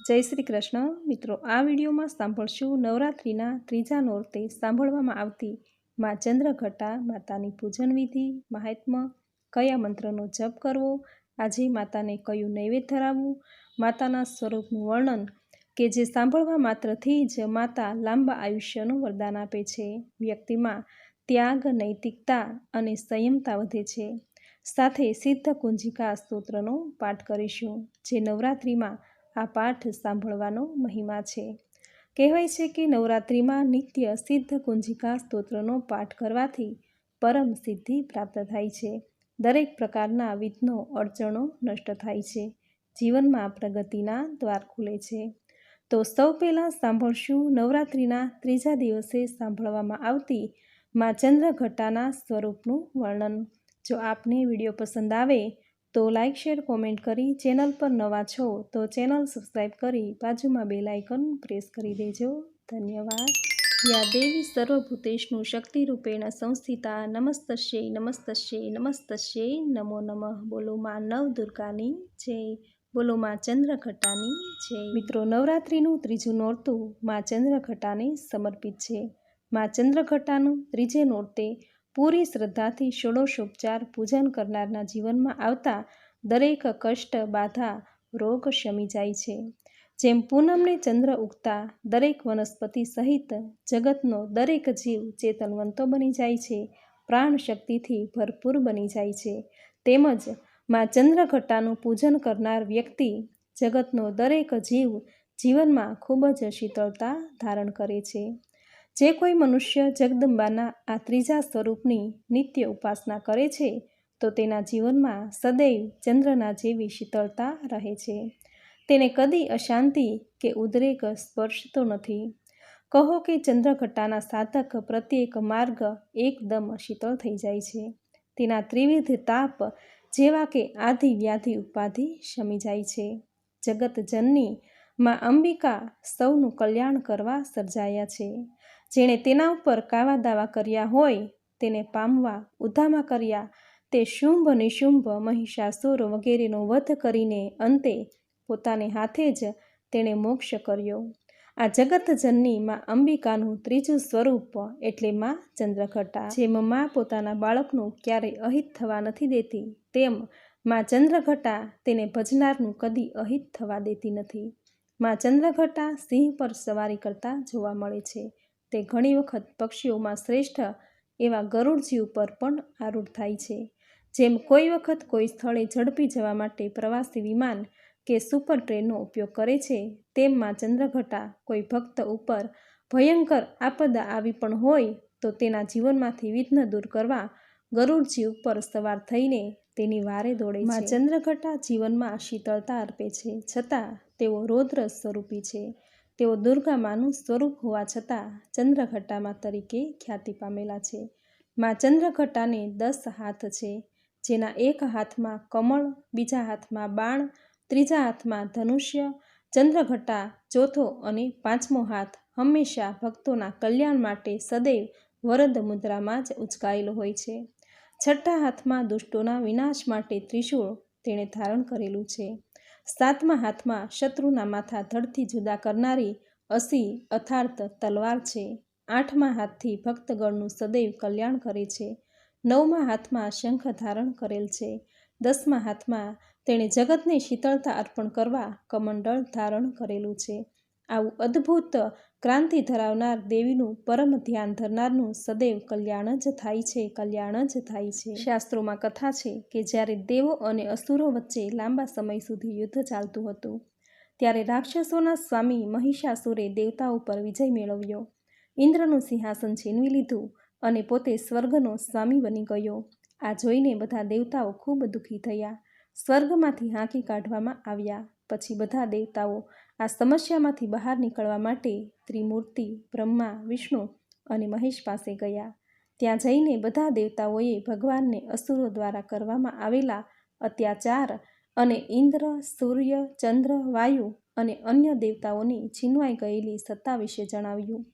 જય શ્રી કૃષ્ણ. મિત્રો, આ વિડીયોમાં સાંભળશું નવરાત્રિના ત્રીજા નોરતે સાંભળવામાં આવતી મા ચંદ્રઘટા માતાની પૂજન વિધિ મહાત્મ્ય કયા મંત્રનો જપ કરવો, આજે માતાને કયું નૈવેદ્ય ધરાવવું, માતાના સ્વરૂપનું વર્ણન કે જે સાંભળવા માત્રથી જ માતા લાંબા આયુષ્યનું વરદાન આપે છે. વ્યક્તિમાં ત્યાગ, નૈતિકતા અને સંયમતા વધે છે. સાથે સિદ્ધ કુંજિકા સ્તોત્રનો પાઠ કરીશું, જે નવરાત્રિમાં આ પાઠ સાંભળવાનો મહિમા છે. કહેવાય છે કે નવરાત્રિમાં નિત્ય સિદ્ધ કુંજિકા સ્તોત્રનો પાઠ કરવાથી પરમ સિદ્ધિ પ્રાપ્ત થાય છે. દરેક પ્રકારના વિઘ્નો, અડચણો નષ્ટ થાય છે. જીવનમાં પ્રગતિના દ્વાર ખુલે છે. તો સૌ પહેલાં સાંભળશું નવરાત્રિના ત્રીજા દિવસે સાંભળવામાં આવતી મા ચંદ્રઘટાના સ્વરૂપનું વર્ણન. જો આપને વીડિયો પસંદ આવે તો લાઇક શેર કોમેન્ટ કરી ચેનલ પર નવા છો તો ચેનલ સબસ્ક્રાઈબ કરી બાજુમાં બેલ આઇકન પ્રેસ કરી દેજો. ધન્યવાદ. યા દેવી સર્વભૂતેષનું શક્તિરૂપેણ સંસ્થિતા નમસ્તસ્યે નમસ્તસ્યે નમસ્તસ્યે, નમો નમઃ. બોલો માં નવ દુર્ગાની જય. બોલો માં ચંદ્રઘટાની જય. મિત્રો, નવરાત્રિનું ત્રીજું નોરતું માં ચંદ્રઘટાને સમર્પિત છે. માં ચંદ્રઘટાનું ત્રીજે નોરતે પૂરી શ્રદ્ધાથી ષોડશોપચાર પૂજન કરનારના જીવનમાં આવતા દરેક કષ્ટ, બાધા, રોગ શમી જાય છે. જેમ પૂનમને ચંદ્ર ઉગતા દરેક વનસ્પતિ સહિત જગતનો દરેક જીવ ચેતનવંતો બની જાય છે પ્રાણ શક્તિથી ભરપૂર બની જાય છે. તેમજમાં ચંદ્રઘટાનું પૂજન કરનાર વ્યક્તિ જગતનો દરેક જીવ જીવનમાં ખૂબ જ શીતળતા ધારણ કરે છે. જે કોઈ મનુષ્ય જગદંબાના આ ત્રીજા સ્વરૂપની નિત્ય ઉપાસના કરે છે, તો તેના જીવનમાં સદૈવ ચંદ્રના જેવી શીતળતા રહે છે. તેને કદી અશાંતિ કે ઉદ્રેક સ્પર્શતો નથી. કહો કે ચંદ્રઘટાના સાધક પ્રત્યેક માર્ગ એકદમ શીતળ થઈ જાય છે. તેના ત્રિવિધ તાપ જેવા કે આધિ વ્યાધિ ઉપાધિ શમી જાય છે. જગત જનની માં અંબિકા સૌનું કલ્યાણ કરવા સર્જાયા છે. જેણે તેના ઉપર કાવા દાવા કર્યા હોય, તેને પામવા, ઉધામા કર્યા, તે શુંભ નિશુંભ મહિષાસુર વગેરેનો વધ કરીને અંતે પોતાને હાથે જ તેણે મોક્ષ કર્યો. આ જગતજનની માં અંબિકાનું ત્રીજું સ્વરૂપ એટલે માં ચંદ્રઘટા. જેમ માં પોતાના બાળકનું ક્યારેય અહિત થવા નથી દેતી, તેમ માં ચંદ્રઘટા તેને ભજનારનું કદી અહિત થવા દેતી નથી. માં ચંદ્રઘટા સિંહ પર સવારી કરતા જોવા મળે છે. તે ઘણી વખત પક્ષીઓમાં શ્રેષ્ઠ એવા ગરુડજી ઉપર પણ આરૂઢ થાય છે. જેમ કોઈ વખત કોઈ સ્થળે ઝડપી જવા માટે પ્રવાસી વિમાન કે સુપર ટ્રેનનો ઉપયોગ કરે છે તેમમાં ચંદ્રઘટા કોઈ ભક્ત ઉપર ભયંકર આપદા આવી પણ હોય તો તેના જીવનમાંથી વિઘ્ન દૂર કરવા ગરુડજી ઉપર સવાર થઈને તેની વારે દોડે છે. માં ચંદ્રઘટા જીવનમાં શીતળતા અર્પે છે છતાં તેઓ રૌદ્ર સ્વરૂપી છે. તેઓ દુર્ગામાનું સ્વરૂપ હોવા છતાં ચંદ્રઘટ્ટામાં તરીકે ખ્યાતિ પામેલા છે. માં ચંદ્રઘટ્ટાને દસ હાથ છે, જેના એક હાથમાં કમળ, બીજા હાથમાં બાણ, ત્રીજા હાથમાં ધનુષ્ય ચંદ્રઘટ્ટા ચોથો અને પાંચમો હાથ હંમેશા ભક્તોના કલ્યાણ માટે સદૈવ વરદ મુદ્રામાં જ ઉચકાયેલો હોય છે. છઠ્ઠા હાથમાં દુષ્ટોના વિનાશ માટે ત્રિશૂળ તેણે ધારણ કરેલું છે. સાતમા હાથમાં શત્રુના માથા ધડથી જુદા કરનારી અસી અથાર્થ તલવાર છે. આઠમા હાથથી ભક્તગણનું સદૈવ કલ્યાણ કરે છે. નવમા હાથમાં શંખ ધારણ કરેલ છે. દસમા હાથમાં તેણે જગતને શીતળતા અર્પણ કરવા કમંડળ ધારણ કરેલું છે. આવું અદ્ભુત ક્રાંતિ ધરાવનાર દેવીનું પરમ ધ્યાન ધરનારનું સદૈવ કલ્યાણ જ થાય છે, કલ્યાણ જ થાય છે. શાસ્ત્રોમાં કથા છે કે જ્યારે દેવો અને અસુરો વચ્ચે લાંબા સમય સુધી યુદ્ધ ચાલતું હતું, ત્યારે રાક્ષસોના સ્વામી મહિષાસુરે દેવતા ઉપર વિજય મેળવ્યો. ઇન્દ્રનું સિંહાસન છીનવી લીધું અને પોતે સ્વર્ગનો સ્વામી બની ગયો. આ જોઈને બધા દેવતાઓ ખૂબ દુઃખી થયા. સ્વર્ગમાંથી હાંકી કાઢવામાં આવ્યા. પછી બધા દેવતાઓ આ સમસ્યામાંથી બહાર નીકળવા માટે ત્રિમૂર્તિ, બ્રહ્મા, વિષ્ણુ અને મહેશ પાસે ગયા. ત્યાં જઈને બધા દેવતાઓએ ભગવાનને અસુરો દ્વારા કરવામાં આવેલા અત્યાચાર અને ઇન્દ્ર, સૂર્ય, ચંદ્ર, વાયુ અને અન્ય દેવતાઓની છીનવાઈ ગયેલી સત્તા વિશે જણાવ્યું.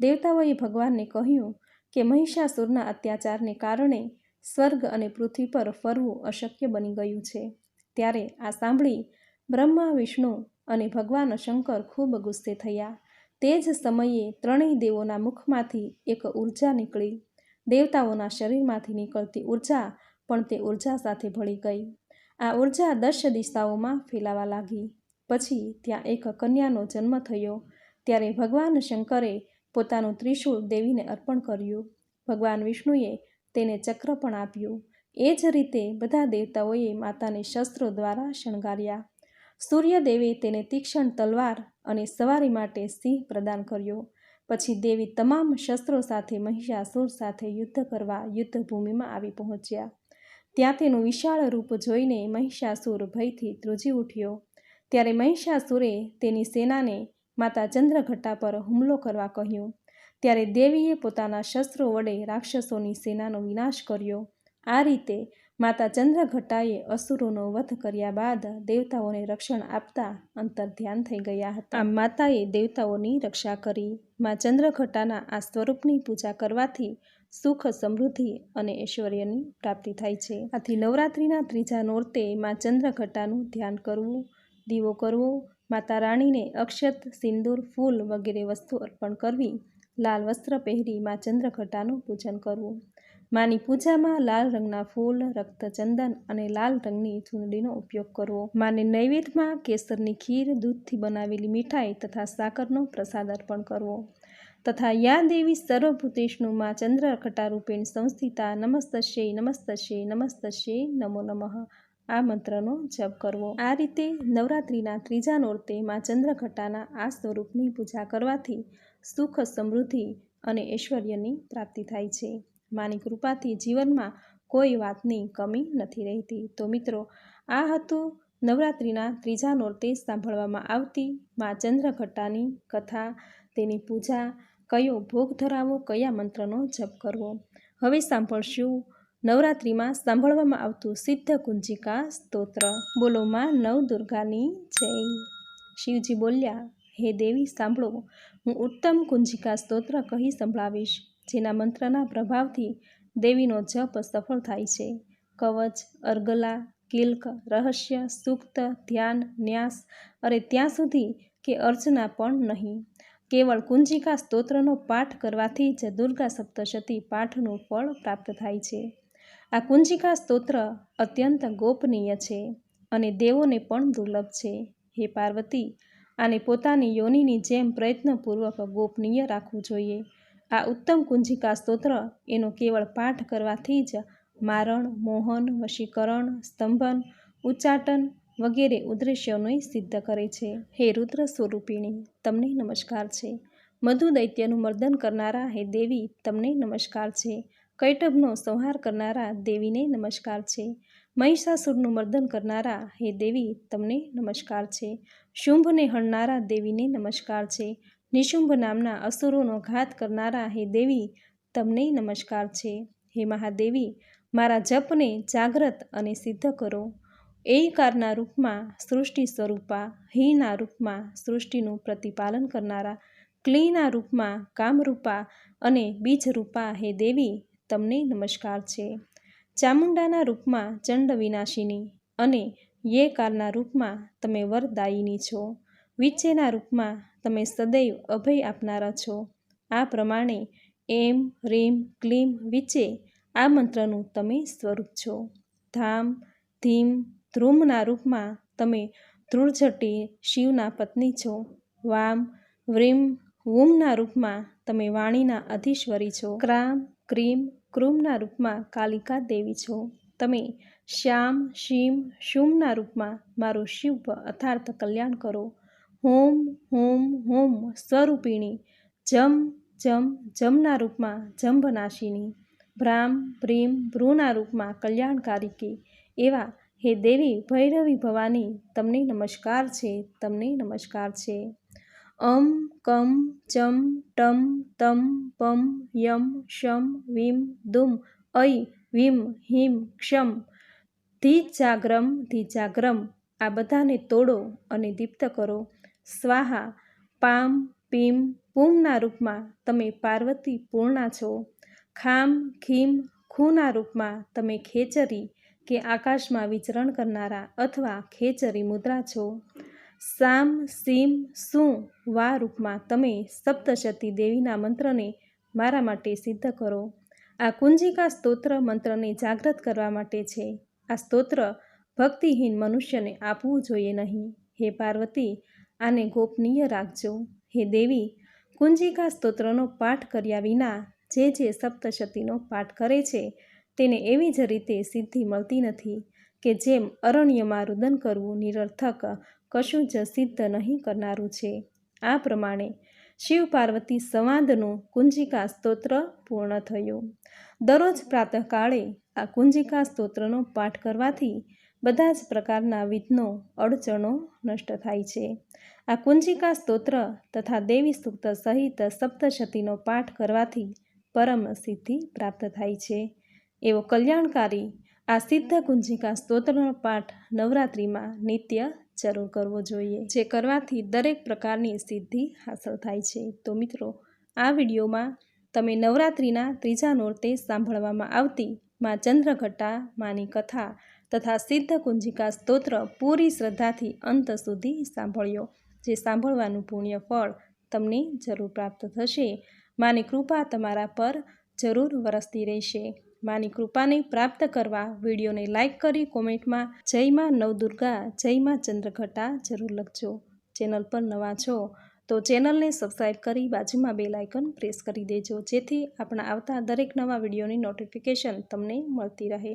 દેવતાઓએ ભગવાનને કહ્યું કે મહિષાસુરના અત્યાચારને કારણે સ્વર્ગ અને પૃથ્વી પર ફરવું અશક્ય બની ગયું છે. ત્યારે આ સાંભળી બ્રહ્મા, વિષ્ણુ અને ભગવાન શંકર ખૂબ ગુસ્સે થયા. તે જ સમયે ત્રણેય દેવોના મુખમાંથી એક ઊર્જા નીકળી. દેવતાઓના શરીરમાંથી નીકળતી ઊર્જા પણ તે ઊર્જા સાથે ભળી ગઈ. આ ઊર્જા દશ દિશાઓમાં ફેલાવા લાગી. પછી ત્યાં એક કન્યાનો જન્મ થયો. ત્યારે ભગવાન શંકરે પોતાનું ત્રિશૂળ દેવીને અર્પણ કર્યું. ભગવાન વિષ્ણુએ તેને ચક્ર પણ આપ્યું. એ જ રીતે બધા દેવતાઓએ માતાને શસ્ત્રો દ્વારા શણગાર્યા. સૂર્યદેવે તેને તીક્ષ્ણ તલવાર અને સવારી માટે સિંહ પ્રદાન કર્યો. પછી દેવી તમામ શસ્ત્રો સાથે મહિષાસુર સાથે યુદ્ધ કરવા યુદ્ધભૂમિમાં આવી પહોંચ્યા. ત્યાં તેનું વિશાળ રૂપ જોઈને મહિષાસુર ભયથી ધ્રુજી ઉઠ્યો. ત્યારે મહિષાસુરે તેની સેનાને માતા ચંદ્રઘટ્ટા પર હુમલો કરવા કહ્યું. ત્યારે દેવીએ પોતાના શસ્ત્રો વડે રાક્ષસોની સેનાનો વિનાશ કર્યો. આ રીતે માતા ચંદ્રઘટ્ટાએ અસુરોનો વધ કર્યા બાદ દેવતાઓને રક્ષણ આપતા અંતર ધ્યાન થઈ ગયા હતા. આમ માતાએ દેવતાઓની રક્ષા કરી. મા ચંદ્રઘટ્ટાના આ સ્વરૂપની પૂજા કરવાથી સુખ, સમૃદ્ધિ અને ઐશ્વર્યની પ્રાપ્તિ થાય છે. આથી નવરાત્રિના ત્રીજા નોરતે મા ચંદ્રઘટ્ટાનું ધ્યાન કરવું, દીવો કરવો, માતા રાણીને અક્ષત, સિંદૂર, ફૂલ વગેરે વસ્તુ અર્પણ કરવી, લાલ વસ્ત્ર પહેરી મા ચંદ્રઘટ્ટાનું પૂજન કરવું. માની પૂજામાં લાલ રંગના ફૂલ, રક્તચંદન અને લાલ રંગની ચૂંદડીનો ઉપયોગ કરવો. માને નૈવેદ્યમાં કેસરની ખીર, દૂધથી બનાવેલી મીઠાઈ તથા સાકરનો પ્રસાદ અર્પણ કરવો. તથા યા દેવી સર્વભૂતેષ્ણુ માં ચંદ્ર કટારૂપેણ સંસ્થિતા નમસ્તશે નમસ્તશે નમસ્તશે નમો નમઃ. આ મંત્રનો જપ કરવો. આ રીતે નવરાત્રિના ત્રીજા નોરતે માં ચંદ્રઘટાના આ સ્વરૂપની પૂજા કરવાથી સુખ સમૃદ્ધિ અને ઐશ્વર્યની પ્રાપ્તિ થાય છે. માની કૃપાથી જીવનમાં કોઈ વાતની કમી નથી રહેતી. તો મિત્રો, આ હતું નવરાત્રિના ત્રીજા નોરતે સાંભળવામાં આવતી મા ચંદ્રઘટ્ટાની કથા. તેની પૂજા, કયો ભોગ ધરાવો, કયા મંત્રનો જપ કરવો. હવે સાંભળશું નવરાત્રિમાં સાંભળવામાં આવતું સિદ્ધ કુંજિકા સ્તોત્ર. બોલો માં નવ દુર્ગાની જય. શિવજી બોલ્યા, હે દેવી, સાંભળો. હું ઉત્તમ કુંજિકા સ્તોત્ર કહી સંભળાવીશ. જેના મંત્રના પ્રભાવથી દેવીનો જપ સફળ થાય છે. કવચ, અર્ગલા, કિલ્ક, રહસ્ય, સૂક્ત, ધ્યાન, ન્યાસ અરે ત્યાં સુધી કે અર્ચના પણ નહીં. કેવળ કુંજિકા સ્તોત્રનો પાઠ કરવાથી જ દુર્ગા સપ્તશતી પાઠનું ફળ પ્રાપ્ત થાય છે. આ કુંજિકા સ્તોત્ર અત્યંત ગોપનીય છે અને દેવોને પણ દુર્લભ છે. હે પાર્વતી, આને પોતાની યોનિની જેમ પ્રયત્નપૂર્વક ગોપનીય રાખવું જોઈએ. આ ઉત્તમ કુંજિકા સ્તોત્ર એનો કેવળ પાઠ કરવાથી જ મારણ, મોહન, વશીકરણ, સ્તંભન, ઉચ્ચાટન વગેરે ઉદ્દેશ્યોને સિદ્ધ કરે છે. હે રુદ્ર સ્વરૂપિણી, તમને નમસ્કાર છે. મધુ દૈત્યનું મર્દન કરનારા હે દેવી, તમને નમસ્કાર છે. કૈટભનો સંહાર કરનારા દેવીને નમસ્કાર છે. મહિષાસુરનું મર્દન કરનારા હે દેવી, તમને નમસ્કાર છે. શુંભને હણનારા દેવીને નમસ્કાર છે. નિશુંભ નામના અસુરોનો ઘાત કરનારા હે દેવી, તમને નમસ્કાર છે. હે મહાદેવી, મારા જપને જાગ્રત અને સિદ્ધ કરો. એકારના રૂપમાં સૃષ્ટિ સ્વરૂપા, હિના રૂપમાં સૃષ્ટિનું પ્રતિપાલન કરનારા, ક્લીના રૂપમાં કામરૂપા અને બીજરૂપા હે દેવી, તમને નમસ્કાર છે. ચામુંડાના રૂપમાં ચંડ વિનાશિની અને યેકારના રૂપમાં તમે વરદાયિની છો. વિચ્ચેના રૂપમાં તમે સદૈવ અભય આપનારા છો. આ પ્રમાણે એમ, રીમ, ક્લીમ વિચે આ મંત્રનું તમે સ્વરૂપ છો. ધામ, ધીમ, ધ્રુમના રૂપમાં તમે ધ્રુળજટી શિવના પત્ની છો. વામ, વ્રીમ, વુમના રૂપમાં તમે વાણીના અધીશ્વરી છો. ક્રામ, ક્રીમ, ક્રૂમના રૂપમાં કાલિકા દેવી છો. તમે શ્યામ, શિમ, શુમના રૂપમાં મારું શિવ અથાર્થ કલ્યાણ કરો. હોમ હોમ હોમ સ્વરૂપિણી, જમ જમ, જમના રૂપમાં જંભનાશિની, ભ્રામ ભ્રીમ ભ્રૂના રૂપમાં કલ્યાણકારિકી એવા હે દેવી ભૈરવી ભવાની તમને નમસ્કાર છે, તમને નમસ્કાર છે. અમ, કમ, ચમ, ટમ, તમ, પમ, યમ, શમ, વિમ, દુમ ઐ વિમ, હિમ, ક્ષમ, ધીજાગ્રમ ધીજાગ્રમ, આ બધાને તોડો અને દીપ્ત કરો. સ્વાહા, પામ, પીમ પૂમના રૂપમાં તમે પાર્વતી પૂર્ણા છો. ખામ, ખીમ, ખૂના રૂપમાં તમે ખેચરી કે આકાશમાં વિચરણ કરનારા અથવા ખેચરી મુદ્રા છો. સામ, સીમ શું વા રૂપમાં તમે સપ્તશતી દેવીના મંત્રને મારા માટે સિદ્ધ કરો. આ કુંજિકા સ્તોત્ર મંત્રને જાગૃત કરવા માટે છે. આ સ્તોત્ર ભક્તિહીન મનુષ્યને આપવું જોઈએ નહીં. હે પાર્વતી આને ગોપનીય રાખજો. હે દેવી, કુંજિકા સ્તોત્રનો પાઠ કર્યા વિના જે જે સપ્તશતીનો પાઠ કરે છે, તેને એવી જ રીતે સિદ્ધિ મળતી નથી કે જેમ અરણ્યમાં રુદન કરવું નિરર્થક, કશું જ સિદ્ધ નહીં કરનારું છે. આ પ્રમાણે શિવ પાર્વતી સંવાદનું કુંજિકા સ્તોત્ર પૂર્ણ થયું. દરરોજ પ્રાતઃકાળે આ કુંજિકા સ્તોત્રનો પાઠ કરવાથી બધા જ પ્રકારના વિઘ્નો, અડચણો નષ્ટ થાય છે. આ કુંજિકા સ્તોત્ર તથા દેવી સૂક્ત સહિત સપ્તશતીનો પાઠ કરવાથી પરમ સિદ્ધિ પ્રાપ્ત થાય છે. એવો કલ્યાણકારી આ સિદ્ધ કુંજિકા સ્તોત્રનો પાઠ નવરાત્રિમાં નિત્ય જરૂર કરવો જોઈએ, જે કરવાથી દરેક પ્રકારની સિદ્ધિ હાંસલ થાય છે. તો મિત્રો, આ વિડીયોમાં તમે નવરાત્રિના ત્રીજા નોરતે સાંભળવામાં આવતી માં ચંદ્રઘટા માની કથા તથા સિદ્ધ કુંજિકા સ્તોત્ર પૂરી શ્રદ્ધાથી અંત સુધી સાંભળ્યો, જે સાંભળવાનું પુણ્ય ફળ તમને જરૂર પ્રાપ્ત થશે. માની કૃપા તમારા પર જરૂર વરસતી રહેશે. માની કૃપાને પ્રાપ્ત કરવા વિડીયોને લાઇક કરી કોમેન્ટમાં જય માં નવદુર્ગા જય માં ચંદ્રઘટા જરૂર લખજો. ચેનલ પર નવા છો તો ચેનલને સબસ્ક્રાઈબ કરી બાજુમાં બે લાઇકન પ્રેસ કરી દેજો, જેથી આપણા આવતા દરેક નવા વિડીયોની નોટિફિકેશન તમને મળતી રહે.